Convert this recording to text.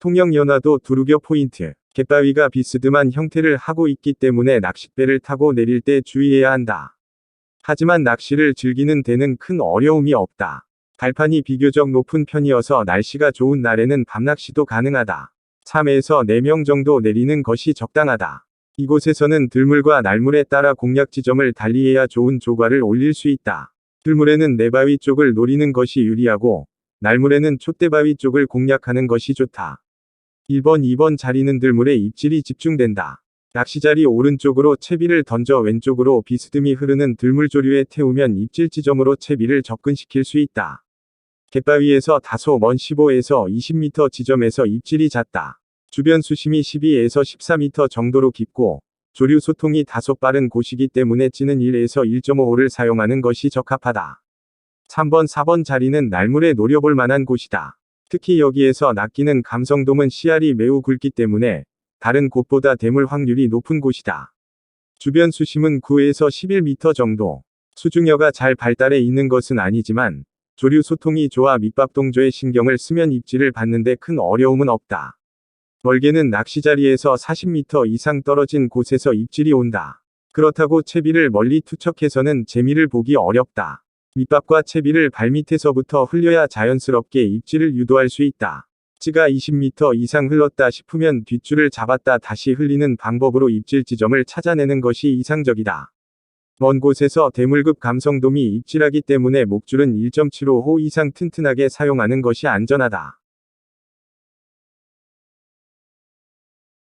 통영연화도 두루겨 포인트. 갯바위가 비스듬한 형태를 하고 있기 때문에 낚싯배를 타고 내릴 때 주의해야 한다. 하지만 낚시를 즐기는 데는 큰 어려움이 없다. 발판이 비교적 높은 편이어서 날씨가 좋은 날에는 밤낚시도 가능하다. 3에서 4명 정도 내리는 것이 적당하다. 이곳에서는 들물과 날물에 따라 공략 지점을 달리해야 좋은 조과를 올릴 수 있다. 들물에는 내바위 쪽을 노리는 것이 유리하고, 날물에는 촛대바위 쪽을 공략하는 것이 좋다. 1번, 2번 자리는 들물에 입질이 집중된다. 낚시자리 오른쪽으로 채비를 던져 왼쪽으로 비스듬히 흐르는 들물조류에 태우면 입질 지점으로 채비를 접근시킬 수 있다. 갯바위에서 다소 먼 15에서 20m 지점에서 입질이 잦다. 주변 수심이 12에서 14m 정도로 깊고, 조류 소통이 다소 빠른 곳이기 때문에 찌는 1에서 1.5호를 사용하는 것이 적합하다. 3번, 4번 자리는 날물에 노려볼 만한 곳이다. 특히 여기에서 낚이는 감성돔은 씨알이 매우 굵기 때문에 다른 곳보다 대물 확률이 높은 곳이다. 주변 수심은 9에서 11m 정도. 수중여가 잘 발달해 있는 것은 아니지만 조류 소통이 좋아 밑밥 동조에 신경을 쓰면 입질을 받는데 큰 어려움은 없다. 멀게는 낚시 자리에서 40m 이상 떨어진 곳에서 입질이 온다. 그렇다고 채비를 멀리 투척해서는 재미를 보기 어렵다. 밑밥과 채비를 발밑에서부터 흘려야 자연스럽게 입질을 유도할 수 있다. 찌가 20m 이상 흘렀다 싶으면 뒷줄을 잡았다 다시 흘리는 방법으로 입질 지점을 찾아내는 것이 이상적이다. 먼 곳에서 대물급 감성돔이 입질하기 때문에 목줄은 1.75호 이상 튼튼하게 사용하는 것이 안전하다.